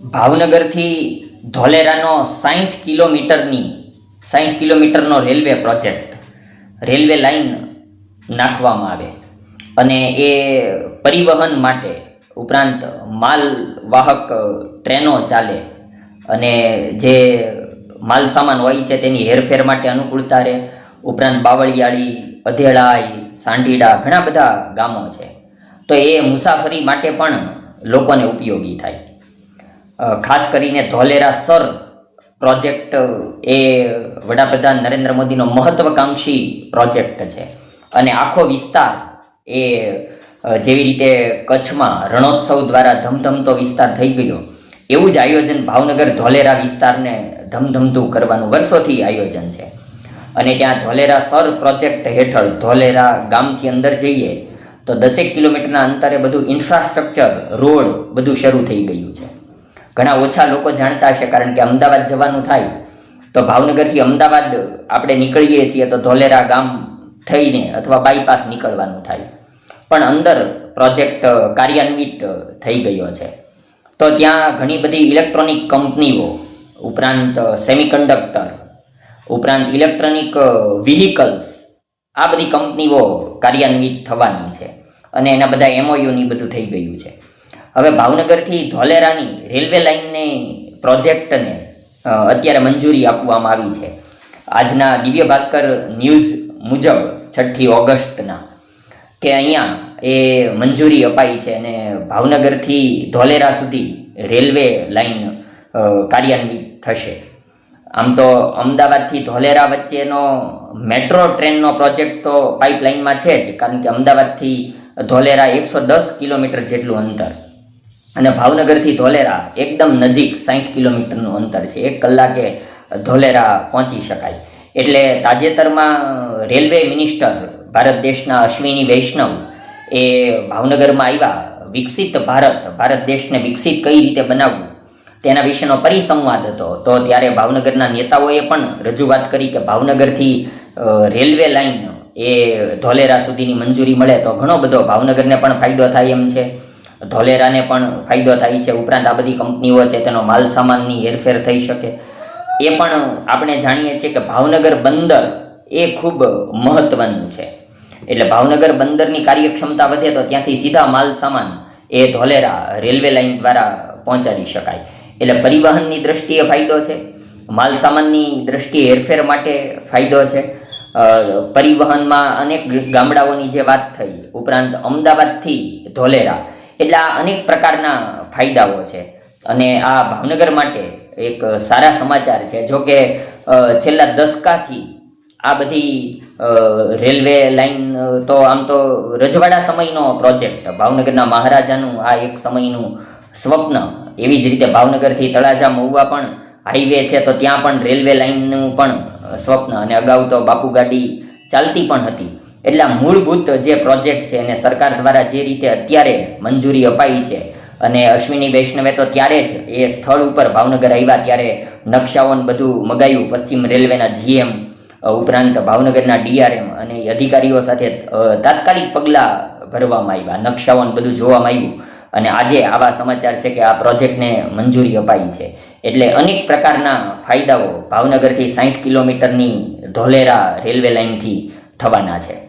ભાવનગરથી ધોલેરાનો સાઠ કિલોમીટરની સાઠ કિલોમીટરનો રેલવે પ્રોજેક્ટ, રેલવે લાઈન નાખવામાં આવે. અને એ પરિવહન માટે ઉપરાંત માલ વાહક ટ્રેનો ચાલે. અને જે માલ સામાન હોય છે તેની હેરફેર માટે અનુકૂળતા રહે. ઉપરાંત બાવળિયાળી, અધેળાઈ, સાંઢીડા, ઘણા બધા ગામો છે. તો એ મુસાફરી માટે પણ લોકોને ઉપયોગી થાય. ખાસ કરીને ધોલેરા સર પ્રોજેક્ટ એ વડાપ્રધાન નરેન્દ્ર મોદીનો મહત્વકાંક્ષી પ્રોજેક્ટ છે. અને આખો વિસ્તાર એ જેવી રીતે કચ્છમાં રણોત્સવ દ્વારા ધમધમતો વિસ્તાર થઈ ગયો, એવું જ આયોજન ભાવનગર ધોલેરા વિસ્તારને ધમધમતું કરવાનું વર્ષોથી આયોજન છે. અને ત્યાં ધોલેરા સર પ્રોજેક્ટ હેઠળ ધોલેરા ગામથી અંદર જઈએ, તો દસેક કિલોમીટરના અંતરે બધું ઇન્ફ્રાસ્ટ્રક્ચર રોડ બધું શરૂ થઈ ગયું છે. ઘણા ઓછા લોકો જાણતા હશે કારણ કે અમદાવાદ જવાનું થાય. તો ભાવનગરથી અમદાવાદ આપણે નીકળીએ છીએ તો ધોલેરા ગામ થઈને અથવા બાયપાસ નીકળવાનું થાય. પણ અંદર પ્રોજેક્ટ કાર્યાન્વિત થઈ ગયો છે. તો ત્યાં ઘણી બધી ઇલેક્ટ્રોનિક કંપનીઓ, ઉપરાંત સેમિકન્ડક્ટર ઉપરાંત ઇલેક્ટ્રોનિક વ્હીકલ્સ આ બધી કંપનીઓ કાર્યાન્વિત થવાની છે. અને એના બધા એમઓયુની બધું થઈ ગયું છે. હવે ભાવનગરથી ધોલેરાની રેલવે લાઇનને પ્રોજેક્ટને અત્યારે મંજૂરી આપવામાં આવી છે. આજના દિવ્ય ભાસ્કર ન્યૂઝ મુજબ છઠ્ઠી ઓગસ્ટના કે અહીંયા એ મંજૂરી અપાઈ છે અને ભાવનગરથી ધોલેરા સુધી રેલવે લાઈન કાર્યાન્વિત થશે. આમ તો અમદાવાદથી ધોલેરા વચ્ચેનો મેટ્રો ટ્રેનનો પ્રોજેક્ટ તો પાઇપલાઇનમાં છે જ, કારણ કે અમદાવાદથી ધોલેરા એકસો દસ કિલોમીટર જેટલું અંતર. અને ભાવનગરથી ધોલેરા એકદમ નજીક સાઠ કિલોમીટરનું અંતર છે. એક કલાકે ધોલેરા પહોંચી શકાય. એટલે તાજેતરમાં રેલવે મિનિસ્ટર ભારત દેશના અશ્વિની વૈષ્ણવ એ ભાવનગરમાં આવ્યા. વિકસિત ભારત ભારત દેશને વિકસિત કઈ રીતે બનાવવું? તેના વિશેનો પરિસંવાદ હતો. તો ત્યારે ભાવનગરના નેતાઓએ પણ રજૂઆત કરી કે ભાવનગરથી રેલવે લાઈન એ ધોલેરા સુધીની મંજૂરી મળે તો ઘણો બધો ભાવનગરને પણ ફાયદો થાય એમ છે. ધોલેરાને પણ ફાયદો થાય છે. ઉપરાંત આ બધી કંપનીઓ છે, તેનો માલ સામાનની હેરફેર થઈ શકે. એ પણ આપણે જાણીએ છીએ કે ભાવનગર બંદર એ ખૂબ મહત્વનું છે. એટલે ભાવનગર બંદરની કાર્યક્ષમતા વધે તો ત્યાંથી સીધા માલ સામાન એ ધોલેરા રેલવે લાઇન દ્વારા પહોંચાડી શકાય. એટલે પરિવહનની દ્રષ્ટિએ ફાયદો છે. માલ સામાનની દ્રષ્ટિએ હેરફેર માટે ફાયદો છે. પરિવહનમાં અનેક ગામડાઓની જે વાત થઈ, ઉપરાંત અમદાવાદથી ધોલેરા એટલે અનેક પ્રકારના ફાયદાઓ છે. અને આ ભાવનગર માટે એક સારા સમાચાર છે. જો કે છેલ્લા દસકાથી આ બધી રેલવે લાઈન તો આમ તો રજવાડા સમયનો પ્રોજેક્ટ, ભાવનગરના મહારાજાનું આ એક સમયનું સ્વપ્ન, એવી જ રીતે ભાવનગરથી તળાજા, મહુવા પણ હાઈવે છે, તો ત્યાં પણ રેલવે લાઈનનું પણ સ્વપ્ન, અને અગાઉ તો બાપુ ગાડી ચાલતી પણ હતી. એટલે મૂળભૂત જે પ્રોજેક્ટ છે એને સરકાર દ્વારા જે રીતે અત્યારે મંજૂરી અપાઈ છે અને અશ્વિની વૈષ્ણવે તો ત્યારે જ એ સ્થળ ઉપર ભાવનગર આવ્યા ત્યારે નકશાઓને બધું મગાવ્યું પશ્ચિમ રેલવેના જીએમ ઉપરાંત ભાવનગરના ડીઆરએમ અને અધિકારીઓ સાથે તાત્કાલિક પગલાં ભરવામાં આવ્યા. નકશાઓને બધું જોવામાં આવ્યું. અને આજે આવા સમાચાર છે કે આ પ્રોજેક્ટને મંજૂરી અપાઈ છે. એટલે અનેક પ્રકારના ફાયદાઓ ભાવનગરથી સાઠ કિલોમીટરની ધોલેરા રેલવે લાઇનથી થવાના છે.